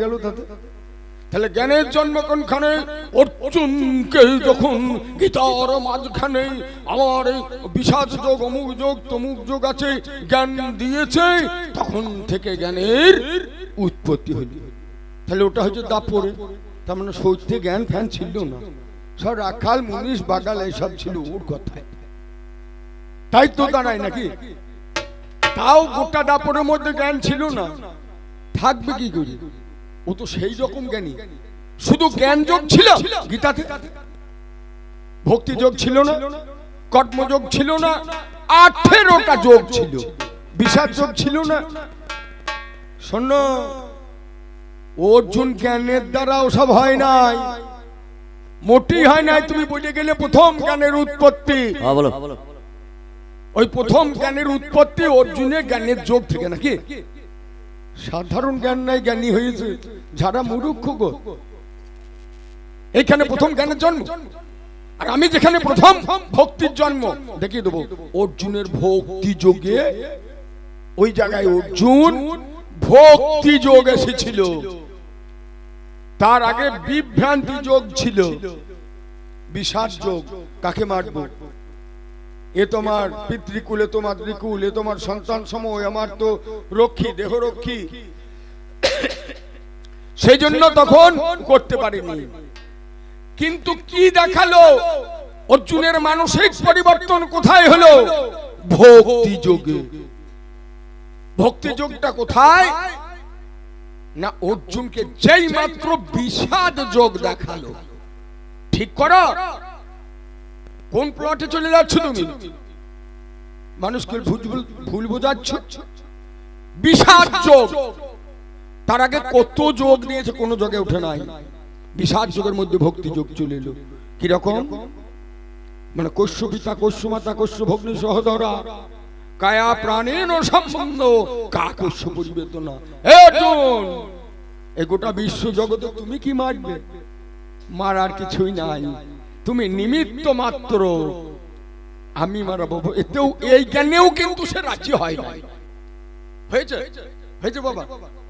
গেল তাতে। তাহলে জ্ঞানের জন্ম কোনখানে? অর্জুনকে যখন গীতার মাঝখানে আমার যোগ, অমুক যোগ, তমুক যোগ আছে, জ্ঞান দিয়েছে, তখন থেকে জ্ঞানের উৎপত্তি তাহলে ওটা হচ্ছে দাপরে। তার মানে সত্যি জ্ঞান ফ্যান ছিল না। সব রাখাল, মুনিশ, বাগাল ছিল ওর তাই তো দাঁড়ায় নাকি? তাও গোটা দাপরের মধ্যে জ্ঞান ছিল না। থাকবে কি করে? ও তো সেই রকম জ্ঞানী। শুধু জ্ঞান যোগ ছিল? গীতাতে ভক্তি যোগ ছিল না কর্মযোগ ছিল না আঠেরোটা যোগ ছিল বিষাদ যোগ ছিল না। শোন অর্জুন জ্ঞানের দ্বারা ওসব হয় নাই। মোটি হয় নাই তুমি বলে গেলে প্রথম জ্ঞানের উৎপত্তি। হ্যাঁ ওই প্রথম জ্ঞানের উৎপত্তি অর্জুনের জ্ঞানের যোগ থেকে নাকি? সাধারণ জ্ঞান নাই, জ্ঞানী হয়েছে যারা মুরুক্ষ গো, এইখানে প্রথম জ্ঞানের জন্ম। আর আমি যেখানে প্রথম ভক্তির জন্ম, দেখিয়ে দেবো, অর্জুনের ভক্তি যোগে, ওই জায়গায় অর্জুন ভক্তি যোগ এসেছিল। তার আগে বিভ্রান্তি যোগ ছিল। বিষাদ যোগ, কাকে মারবো? এ তোমার পিতৃকুল, তোমার ত্রিকুল এ তোমার সন্তান সময় আমার তো রক্ষী দেহ রক্ষী সেই জন্য তখন করতে পারিনি। কিন্তু কি দেখাল? অর্জুনের মানসিক পরিবর্তন কোথায় হলো? ভক্তি যোগে। ভক্তি যোগটা কোথায়? না, অর্জুনকে যেই মাত্র বিষাদ যোগ দেখাল। ঠিক করো? কোন প্লটে চলে যাচ্ছ তুমি? মানুষকে ভুল বোঝাচ্ছ? বিষাদ যোগ। তার আগে কত যোগ দিয়েছে কোনো যোগে উঠে নাই। বিষাদ যোগের মধ্যে ভক্তি যোগ চলে এলো। কীরকম? মানে কস্য পিতা কস্য মাতা কস্য ভগ্নি সহদরা, কায়া প্রাণের সম্বন্ধ, কা কস্য হে অর্জুন এই গোটা বিশ্ব জগতে তুমি কি মারবে? মারার কিছুই নাই। তুমি নিমিত্ত মাত্র। আমি মারাবো এতেও এই জ্ঞানেও কিন্তু সে রাজি হয় না হয়েছে? হয়েছে বাবা।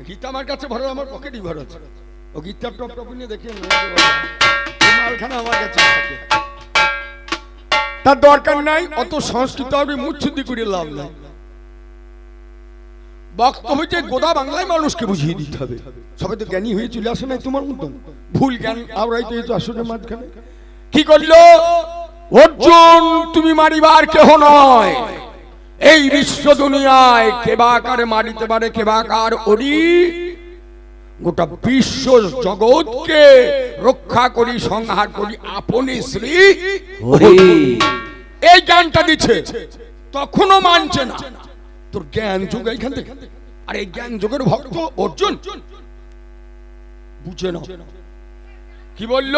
গীতা আমার কাছে ভরো আমার পকেটই ভরো আছে। ও গীতার টপ টপ নিয়ে দেখি মালখানা আমার কাছে থাকে। তার দরকার নাই অত সংস্কৃত আমি মুচ্ছুদি করে লাভ নাই। বক্ত হইতে গোদা বাংলায় মানুষকে বুঝিয়ে দিতে হবে। সবাই তো জ্ঞানী হয়ে চলে আসে নাই তোমার মতন। ভুল জ্ঞান আওড়াই তো আসলে মাঝখানে। কি করল? অর্জুন তুমি মারিবার কেহ নয়। এই বিশ্ব দুনিয়ায় কেবাকারে মারিতে পারে কেবাকার ওরি গোটা বিশ্ব জগৎকে রক্ষা করি সংহার করি আপনি শ্রী হরি। এই জ্ঞানটা দিচ্ছে। তখনও মানছে না। তোর জ্ঞান যুগ এইখান থেকে। আর এই জ্ঞান যুগের ভক্ত অর্জুন। বুঝে না কি বলল?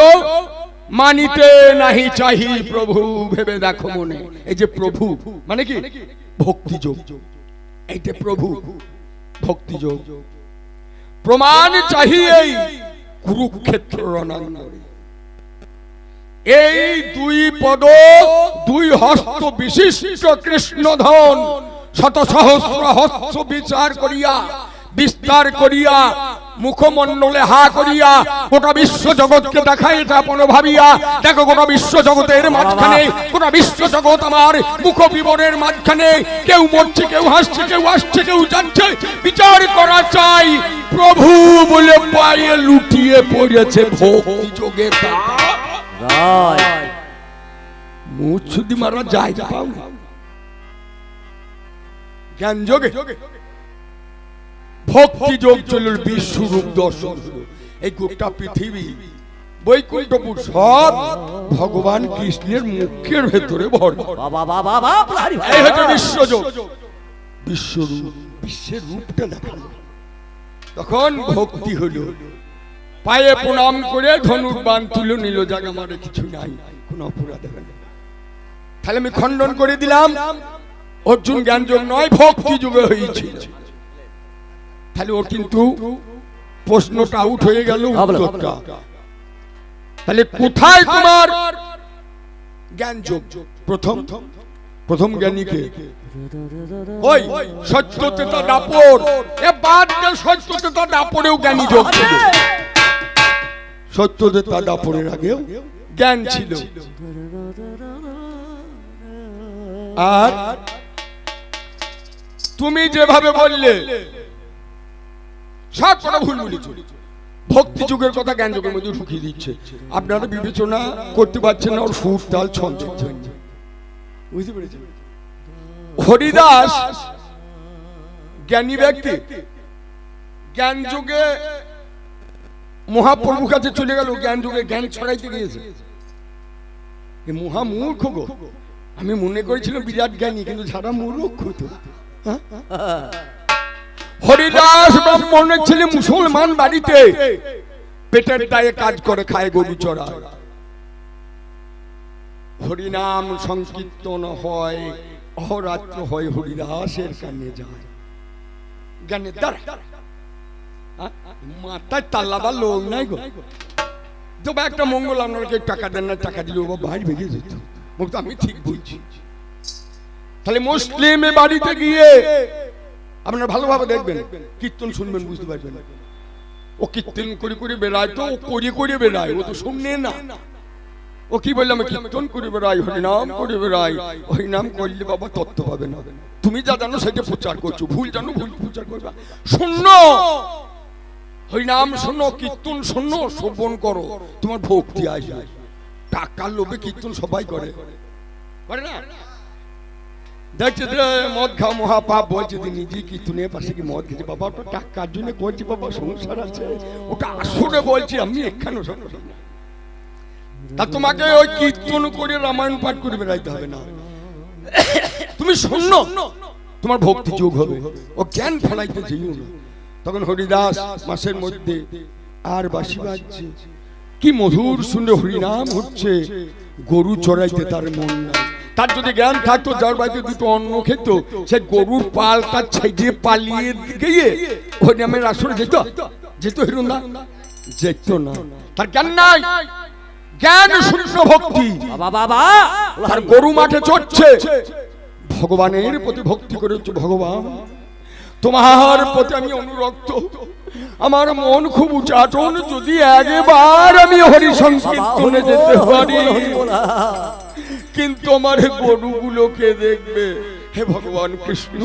মানিতে নাহি চাহি প্রভু, ভেবে দেখো মনে। এই যে প্রভু মানে কি? ভক্তি যোগ। এইটা প্রভু, ভক্তি যোগ। প্রমাণ চাহি এই কুরুক্ষেত্র রণাঙ্গনে এই দুই পদ, দুই হস্ত বিশিষ্ট কৃষ্ণধন, শত সহস্র হস্ত বিচার করিয়া, বিস্তার করিয়া মুখমণ্ডলে হা করিয়া গোটা বিশ্ব জগৎকে দেখাই এটা ভাবিয়া। দেখো গোটা বিশ্ব জগতের মাঝখানে গোটা বিশ্ব জগৎ আমার মুখ বিবরের মাঝখানে। কেউ মরছে কেউ হাসছে কেউ আসছে কেউ যাচ্ছে। বিচার করা চাই। প্রভু বলে পায়ে লুটিয়ে পড়েছে ভক্তি যোগে শুদ্ধি মারা যায় পাও জ্ঞান যোগে। ভক্তি যোগ চলল বিশ্বরূপ দর্শন। এই গোটা পৃথিবী বৈকুণ্ঠপুর সব ভগবান কৃষ্ণের মুখের ভেতরে বিশ্বযোগ। বিশ্বরূপ বিশ্বের রূপটা তখন ভক্তি হলো পায়ে প্রণাম করে ধনুর বান তুলে নিল জায়গা মারে কিছু নাই কোন অপরাধ হবে না তাহলে আমি খণ্ডন করে দিলাম। অর্জুন জ্ঞান যোগ নয় ভক্তি যুগে হয়েছিল তাহলে ও কিন্তু প্রশ্নটা আউট হয়ে গেল উত্তরটা। তাহলে কোথায় তোমার জ্ঞান যোগ প্রথম প্রথম জ্ঞানীকে। ওই সত্যতেতা দাপর এ বাদ দে সত্যতেতা দাপরেও জ্ঞানী যোগ ছিল সত্যতেতা দাপরের আগেও জ্ঞান ছিল। আর তুমি যেভাবে বললে সব কথা ভুল বলেছ। ভক্তি যুগের কথা জ্ঞান যুগের মধ্যে ঢুকিয়ে দিচ্ছে। আপনারা বিবেচনা করতে পারছেন না, ওর সুর, তাল জন্য বুঝতে পেরেছেন? হরিদাস জ্ঞানী ব্যক্তি, জ্ঞান যুগে মহাপ্রভু কাছে চলে গেল, জ্ঞান যুগে জ্ঞান ছড়াইতে গিয়েছে। মহা গো, আমি মনে করেছিলাম বিরাট জ্ঞানী, কিন্তু সারা মূর্খ তো। হ্যাঁ? হরিদাস ব্রাহ্মণের ছেলে মুসলমান বাড়িতে, পেটের দায়ে কাজ করে খায় গরু চড়া। হরিনাম সংকীর্তন হয়, অহরাত্র হয় হরিদাসের কানে যায়। গানে? মাথায় তাল্লাবার লোক নাই গো। তবে একটা মঙ্গল আপনাকে টাকা দেন না, টাকা দিলে বাবা বাইরে ভেঙে যেত। আমি ঠিক বলছি। তাহলে মুসলিম বাড়িতে গিয়ে আপনারা ভালোভাবে দেখবেন। কীর্তন শুনবেন, বুঝতে পারবেন। ও কীর্তন করে করে বেড়ায় তো, ও করে করে বেড়ায়, ও তো শুননে না। ও কি বললাম কীর্তন করে বেড়াই হরিনাম করে বেড়াই হরিনাম করলে বাবা তত্ত্ব পাবে না। তুমি যা জানো সেটা প্রচার করছ, ভুল জানো, ভুল প্রচার করবে। শূন্য হরিনাম শোনো, কীর্তন শোনো, শ্রবণ করো, তোমার ভক্তি আসবে। টাকার লোভে কীর্তন সবাই করে। করে না? দেখছে মদ খাওয়া মহা পাপ বলছে নিজে কীর্তনের পাশে কি মদ বাবা, ওটা টাকার জন্য করছি বাবা, সংসার আছে। ওটা আসলে বলছি, আমি এখানে তা তোমাকে ওই কীর্তন করে রামায়ণ পাঠ করে বেড়াইতে হবে না। তুমি শূন্য। তোমার ভক্তি যোগ হবে। ও জ্ঞান ফলাইতে যেও না। তখন হরিদাস মাসের মধ্যে আর বাসি বাজছে। কি মধুর শুনে হরিনাম হচ্ছে। গরু চড়াইতে তার মন নাই। তার যদি জ্ঞান থাকতো যার বাড়িতে দুটো অন্ন খেত সে গরুর পালটা ছেড়ে পালিয়ে গিয়ে হরিনামের আসরে যেত। যেত হিরুন্দা যেত না। তার জ্ঞান নাই। জ্ঞান শূন্য ভক্তি। বাবা বাবা আর গরু মাঠে চড়ছে। ভগবানের প্রতি ভক্তি করে ভগবান। তোমার প্রতি আমি অনুরক্ত। আমার মন খুব উচাটন যদি একবার আমি হরি সংকীর্তনে যেতে পারি। কিন্তু আমার গরুগুলোকে দেখবে? হে ভগবান কৃষ্ণ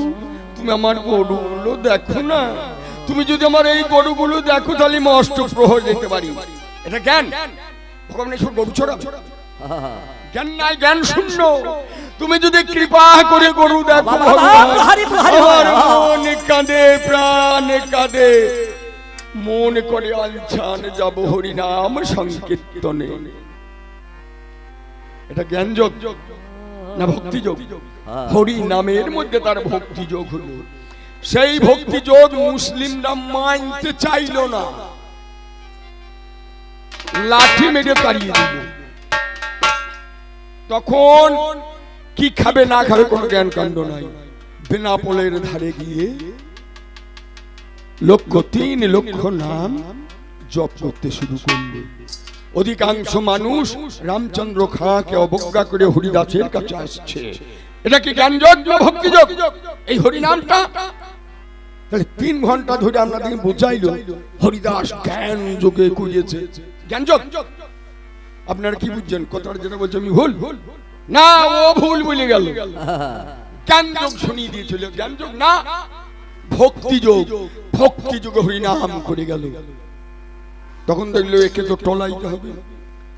তুমি আমার গরুগুলো দেখো না। তুমি যদি আমার এই গরুগুলো দেখো তাহলে আমি অষ্টপ্রহর যেতে পারি। এটা জ্ঞান। ভগবান এসব গরু ছড়া। জ্ঞান নাই জ্ঞান শূন্য। তুমি যদি কৃপা করে গরু দেখো মন কাঁদে প্রাণ কাঁদে। মন করে আলছান যাব হরিনাম সংকীর্তনে। এটা জ্ঞান যোগ না ভক্তি যোগ হরি নামের মধ্যে তার ভক্তি যোগ হলো। সেই ভক্তি যোগ মুসলিমরা মানতে চাইল না। লাঠি মেরে তাড়িয়ে দিল। তখন কি খাবে না খাবে কোনো জ্ঞান কাণ্ড নাই। বেনাপোলের ধারে গিয়ে লক্ষ তিন লক্ষ নাম জপ করতে শুরু করল। অধিকাংশ মানুষ রামচন্দ্র খাঁকে অবজ্ঞা করে হরিদাসের কাছে আসছে। এটা কি জ্ঞান যোগ না ভক্তি যোগ এই হরিনামটা? তাহলে তিন ঘণ্টা ধরে আপনাদের বোঝাইলো, হরিদাস জ্ঞান যোগে করিয়েছে জ্ঞান যোগ আপনারা কি বুঝছেন? কথাটা যেটা বলছে আমি ভুল? না, ও ভুল বলে গেল। জ্ঞান যোগ শুনিয়ে দিয়েছিল। জ্ঞান যোগ না ভক্তি যোগ ভক্তি যোগ হরিনাম করে গেল। তখন দেখল একে তো টলাইতে হবে।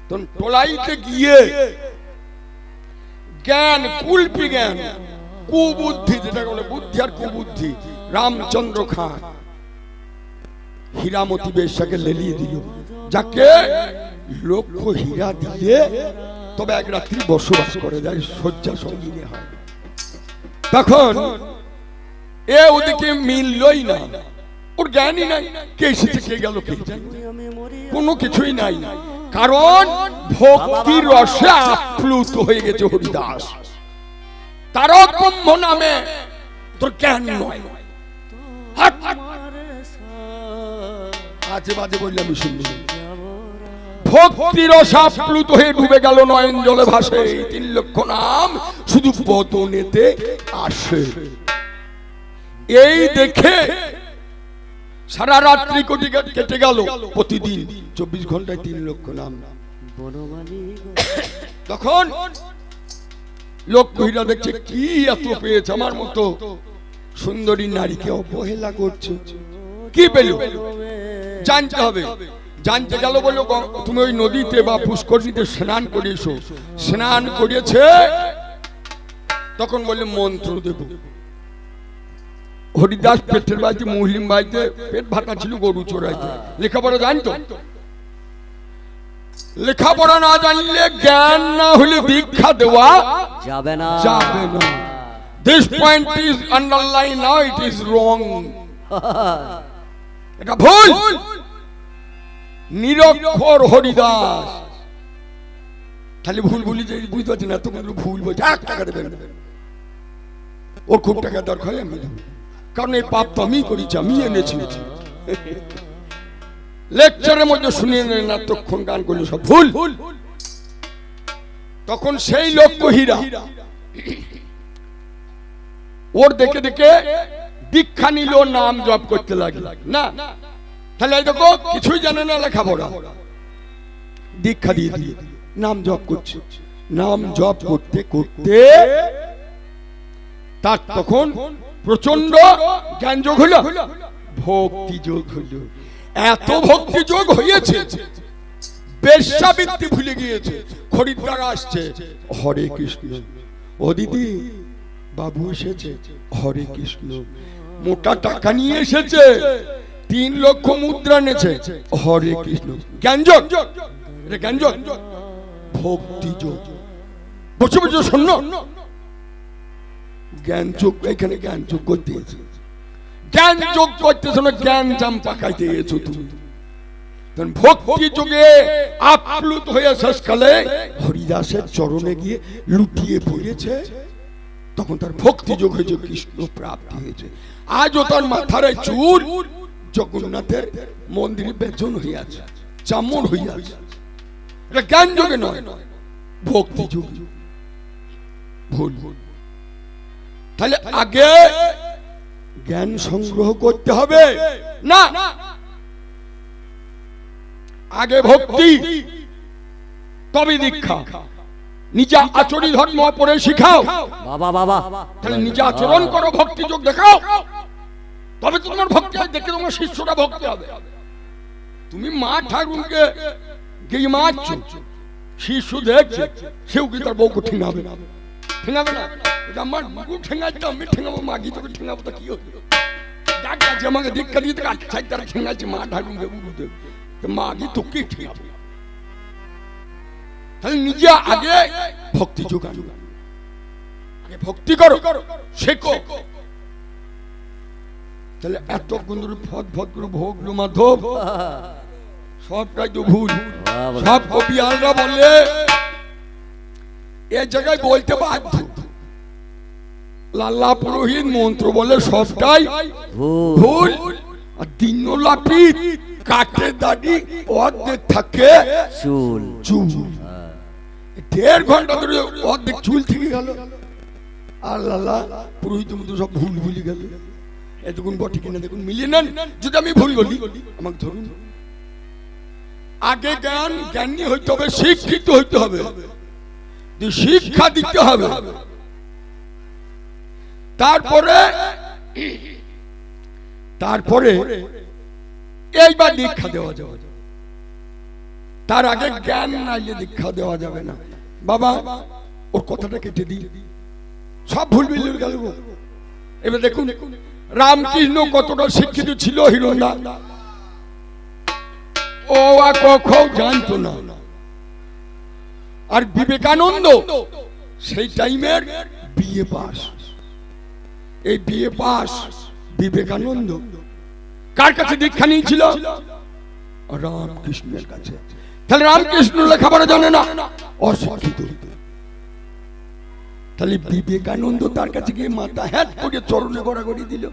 তখন টলাইতে গিয়ে জ্ঞান, কুলপি জ্ঞান, কুবুদ্ধি যেটা বলে বুদ্ধি আর কুবুদ্ধি, রামচন্দ্র খান হীরামতি বেশাকে লেলিয়ে দিল। যাকে লক্ষ হীরা দিয়ে তবে এক রাত্রি বসবাস করে যায়, শয্যা সঙ্গিনী হয়। তখন এ ওদিকে মিললই না। ওর জ্ঞানই নাই। কে এসেছে, কে গেল, কে? কোনো কিছুই নাই। কারণ ভক্তির রসে আপ্লুত হয়ে গেছে হরিদাস। তারক ব্রহ্ম নামে তোর জ্ঞান নয়। বাজে বললে আমি শুনব। না। ভক্তি রসাপ্লুত হয়ে ডুবে গেল নয়ন জলে ভাসে। তিন লক্ষ নাম শুধু বদনেতে আসে। এই দেখে সারা রাত্রি কোটি কেটে গেল। প্রতিদিন চব্বিশ ঘন্টায় তিন লক্ষ নাম। বনমালী গো। তখন দেখছে, কি এত পেয়েছে আমার মতো? সুন্দরী নারীকে অবহেলা করছে। কি পেল? জানতে হবে। জানতে গেল বলো গ- তুমি ওই নদীতে বা পুষ্করণীতে স্নান করিয়েছো। স্নান করিয়েছে। তখন বললে, মন্ত্র দেব। হরিদাস পেটের বাড়িতে মুসলিম বাড়িতে পেট ভাতা ছিল গরু চোরাইতে লেখাপড়া জানতো? লেখাপড়া না জানলে জ্ঞান না হলে দীক্ষা দেওয়া যাবে না। যাবে না। This point is underline now it is wrong এটা ভুল। নিরক্ষর হরিদাস। খালি ভুল ভুলি যে বুঝতে পারছি না তখন ভুল বলছে। এক টাকা দেবেন। ওর খুব টাকা দরকার আমি। কারণ এই পাপ তো আমি করেছি, আমি এনেছি। লেকচারের মধ্যে শুনিয়ে নেন না, তখন গান করলে সব ভুল। তখন সেই লক্ষ্য হীরা ওর দেখে দেখে দীক্ষা নিল, নাম জপ করতে লাগল। না, তাহলে দেখো, কিছুই জানে না লেখাপড়া। দীক্ষা দিয়ে দিয়ে নাম জপ করছে। নাম জপ করতে করতে তার তখন প্রচণ্ড জ্ঞান যোগ হলো। ভক্তি যোগ হলো। এত ভক্তি যোগ হয়েছে। বেশ্যাবৃত্তি ভুলে গিয়েছে। খরিদ্দার আসছে। হরে কৃষ্ণ। ও দিদি, বাবু এসেছে। হরে কৃষ্ণ। মোটা টাকা নিয়ে এসেছে। তিন লক্ষ মুদ্রা এনেছে। হরে কৃষ্ণ। জ্ঞানযোগ। জ্ঞানযোগ। ভক্তি যোগ। বসে বসে শূন্য জ্ঞান যোগ এখানে জ্ঞান যোগ করতে এসেছে। জ্ঞান যোগ করতেছ না জ্ঞান জাম পাকাইতে এসো তুমি। ভক্তি যোগে আপ্লুত হয়ে শেষকালে হরিদাসের চরণে গিয়ে লুটিয়ে পড়েছে। তখন তার ভক্তি যোগ হয়েছে, কৃষ্ণ প্রাপ্তি হয়েছে। আজও তার মাথার চুল জগন্নাথের মন্দিরে বেজন হয়ে আছে চামড় আছে এটা জ্ঞান যোগে নয়, ভক্তি যোগ। ভুল। তাহলে আগে জ্ঞান সংগ্রহ করতে হবে। না। আগে ভক্তি তবে দীক্ষা। নিজে আচরি ধর্ম পরে শিখাও। বাবা বাবা। তাহলে নিজে আচরণ করো ভক্তি যোগ দেখাও। তবে তোমার ভক্তি হয়, দেখে তোমার শিষ্যটা ভক্তি হবে। তুমি মা ঠাকুরকে গিয়ে মারছো শিশু দেখছে সেও কি তার বউ কঠিন হবে? ঠেঙাবে ঠেঙাবে না। আমার বউ ঠেঙাচ্ছে আমি ঠেঙাবো মা গিয়ে তোকে ঠেঙাবো তা কি ডাক আছে আমাকে দীক্ষা দিয়ে আটকে তারা ঠেঙাচ্ছে মা গিয়ে তোকে ঠেঙাবে। তাহলে নিজে আগে ভক্তি যোগানো। আগে ভক্তি করো শেখো। তাহলে এত গুন্দর করে মাধব সবটাই তো ভুল। সব কবি আলরা বলে এ জায়গায় বলতে বাধ্য। লাল্লা পুরোহিত মন্ত্র বলে সবটাই ভুল। ভুল। আর দিন কাটে দাড়ি অর্ধেক থাকে চুল। চুল। দেড় ঘণ্টা ধরে অর্ধেক চুল থেকে গেল। আর লালা পুরোহিত মতো সব ভুল ভুলি গেল। এতক্ষণ বটে কিনা দেখুন মিলিয়ে নেন। যদি আমি ভুল বলি আমাকে ধরুন। আগে জ্ঞান জ্ঞানী হইতে হবে শিক্ষিত হইতে হবে। শিক্ষা দিতে হবে। তারপরে তারপরে এইবার দীক্ষা দেওয়া যাবে। তার আগে জ্ঞান নাইলে দীক্ষা দেওয়া যাবে না। বাবা, ওর কথাটা কেটে দিই। সব ভুল মিলিয়ে গেল এবার দেখুন, রামকৃষ্ণ কতটা শিক্ষিত ছিল হিরণদা। ও আর কখন জানতো না। আর বিবেকানন্দ, সেই টাইমের বিয়ে পাস। এই বিয়ে পাস বিবেকানন্দ। কার কাছে দীক্ষা নিয়েছিল? রামকৃষ্ণের কাছে। তাহলে রামকৃষ্ণ লেখাপড়া জানে না, অশিক্ষিত। তাহলে বিবেকানন্দ তার কাছে গিয়ে মাথা হ্যাট করে চরণে গড়াগড়ি দিল।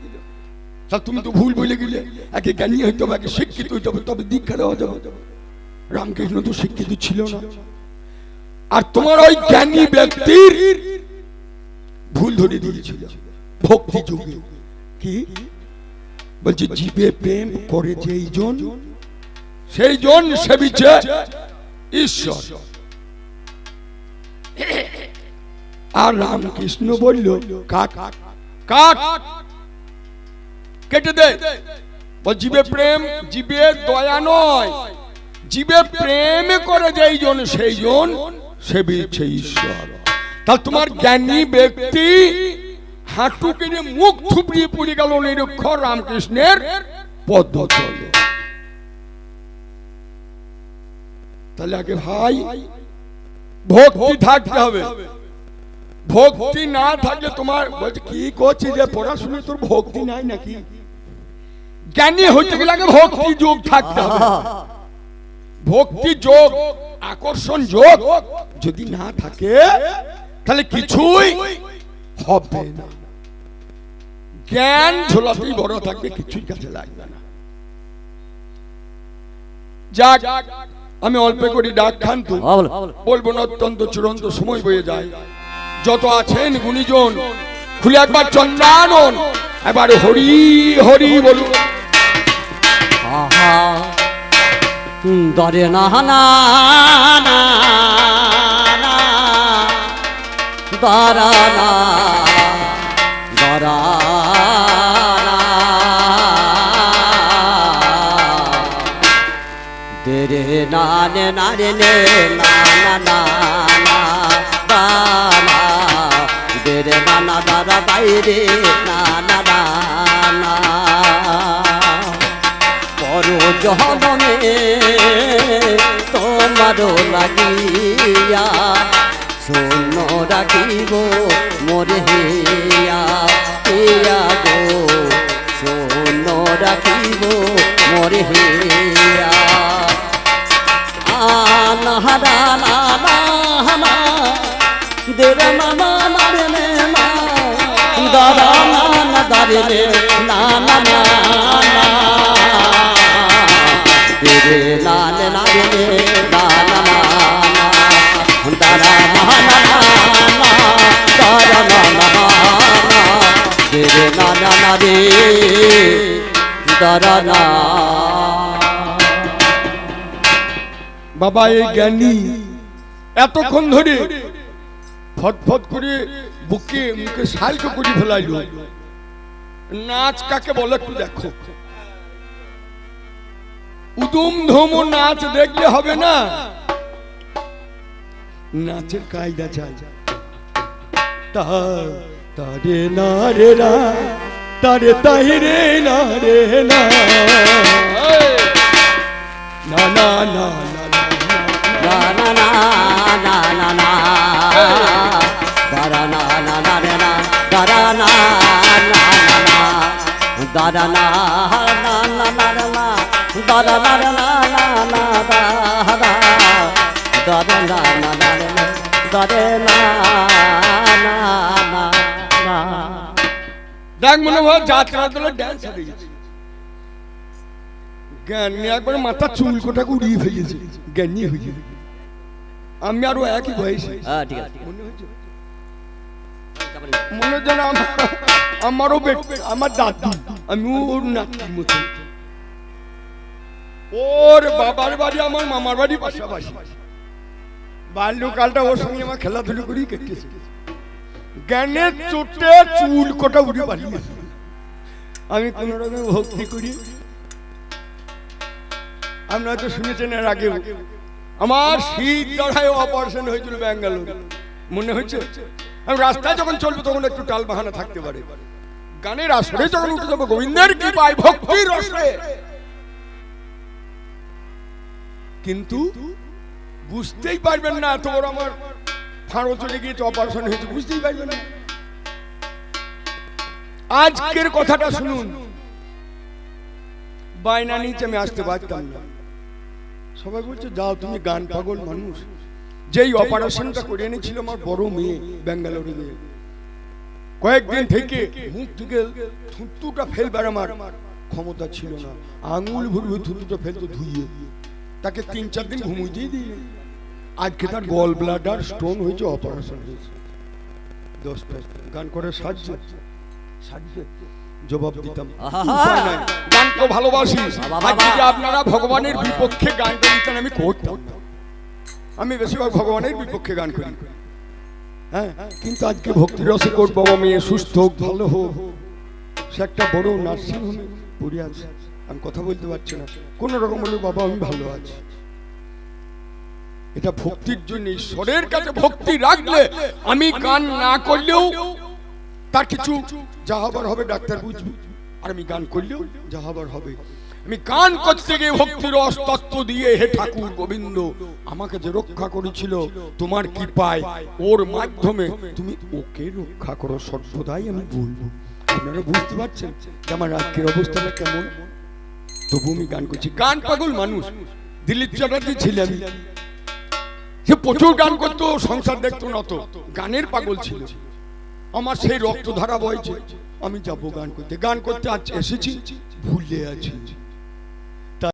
তা তুমি তো ভুল বলে গেলে, একে জ্ঞানী হইতে হবে, একে শিক্ষিত হইতে হবে, তবে দীক্ষা দেওয়া যাবে। রামকৃষ্ণ তো শিক্ষিত ছিল না। আর তোমার ওই জ্ঞানী ব্যক্তির ভুল ধরে দিয়েছিল। ভক্তি যুগে। কি? বলছে, জীবে প্রেম করে যেই জন, সেই জন সেবিছে ঈশ্বর। আর রামকৃষ্ণ বলল, কাট কাট, কেটে দে। জীবে প্রেম, জীবে দয়া নয়। জীবে প্রেম করে যেই জন, সেই জন সেবিছে ঈশ্বর। তা তোমার জ্ঞানী ব্যক্তি হাঁটু কেটে মুখ থুপড়িয়ে পড়ে গেল নিরক্ষর রামকৃষ্ণের পদ্ম চলে তাহলে আগে ভাই ভক্তি থাকতে হবে। ভক্তি না থাকলে তোমার বলছে কি করছিস যে পড়াশোনা তোর ভক্তি নাই নাকি? জ্ঞানী হইতে গেলে আগে ভক্তি যোগ থাকতে হবে। ভক্তি যোগ আকর্ষণ যোগ যদি না থাকে তাহলে কিছুই হবে না। জ্ঞান ঝোলাতেই বড় থাকবে কিছুই কাছে লাগবে না। যাক আমি অল্প করি ডাক খান তো। হ্যাঁ, বলব না অত্যন্ত চূড়ান্ত সময় বয়ে যায়। যত আছেন গুণীজন খুলে একবার চন্দ্রানন এবার হরি হরি বলুন। আহা। দরে না দরা না দরা নানে নারে নে না না নানা দাদা বাইরে না। জহমে তোমারও লাগিয়া শূন্য রাখিব মোরে হিয়া। হিয়া গো, শূন্য রাখিব মোরে হিয়া। আনাহারা না না হামা দেব মামা দাদা না না বাবা, এই জ্ঞানী এতক্ষণ ধরে ফটফট করে বুকে, মুখে শালকে করে ফেলাইল। নাচ কাকে বলে একটু দেখো। উদুম ধুম নাচ দেখলে হবে না নাচের কায়দা চাই তারে না রে না তারে তাহি রে না রে না না না না না না na na na na na da da na na na na দেখ মনে হয় যাত্রা দলের ড্যান্স হয়ে গেছে জ্ঞানী একবার মাথা চুল কোটাকে উড়িয়ে ফেলেছে জ্ঞানী হয়ে আমি আরও একই বয়সে হ্যাঁ ঠিক আছে মনে হচ্ছে মনে হচ্ছে না আমার- আমারও বেট- আমার দাদু আমি ওর নাতির মতো ওর বাবার বাড়ি, আমার মামার বাড়ি পাশাপাশি। বাল্যকালটা ওর সঙ্গে আমার খেলাধুলো করেই কেটেছে। জ্ঞানের চোটে চুল কোটা উড়ে পালিয়েছে আমি কোন রকম ভক্তি করি। আপনারা তো শুনেছেন এর আগেও। আমার শীত দাঁড়ায় অপারেশন হয়েছিল ব্যাঙ্গালোর। মনে হচ্ছে আমি রাস্তায় যখন চলবো তখন একটু টাল বাহানা থাকতে পারে। গানের আসরে যখন উঠে যাব, গোবিন্দের কি পাই ভক্তির রসে কিন্তু বুঝতেই পারবেন না এত বড় আমার ফাঁড়ো চলে গিয়েছে অপারেশন হয়েছে, বুঝতেই পারবেন না। আজকের কথাটা শুনুন। বায়না নিচে আমি আসতে পারতাম না। সবাই বলছে, যাও, তুমি গান পাগল মানুষ। যেই অপারেশনটা করে এনেছিল আমার বড় মেয়ে ব্যাঙ্গালোরে কয়েকদিন থেকে মুখ থেকে থুতুটা ফেলবার আমার ক্ষমতা ছিল না। আঙুল ভুরবে থুতুটা ফেলতো ধুইয়ে। তাকে তিন চার দিন ঘুমুতেই দিই না। আজকে তার গল ব্লাডার স্টোন হয়েছে অপারেশন হয়েছে। দশটা গান করে সাজছে সাজছে জবাব দিতাম। গান তো ভালোবাসি। আপনারা ভগবানের বিপক্ষে গান করতেন আমি করতাম। আমি বেশিরভাগ ভগবানের বিপক্ষে গান করি। হ্যাঁ কিন্তু আজকে ভক্তি রসে কোট বাবা মেয়ে সুস্থ হোক ভালো হোক। সে একটা বড় নার্সিং হোমে পড়ে আছে। আমি কথা বলতে পারছি না। কোন রকম হলে বাবা, আমি ভালো আছি। এটা ভক্তির জন্য, ঈশ্বরের কাছে ভক্তি রাখলে আমি গান না করলেও তার কিছু যা হবার হবে ডাক্তার বুঝবে। আর আমি গান করলেও যা হবার হবে। আমি গান করতে গিয়ে ভক্তির অস্তত্ব দিয়ে, হে ঠাকুর গোবিন্দ, আমাকে যে রক্ষা করেছিল, তোমার কি পায় ওর মাধ্যমে তুমি ওকে রক্ষা করো। সর্বদাই আমি বলব। আপনারা বুঝতে পারছেন যে আমার আজকের অবস্থাটা কেমন? তবু আমি গান করছি। গান পাগল মানুষ। দিলীপ চ্যাটার্জি আমি, সে প্রচুর গান করতো, সংসার দেখতো না তো। গানের পাগল ছিল। আমার সেই রক্তধারা বইছে, আমি যাব গান করতে। গান করতে আজ এসেছি, ভুলে আছি।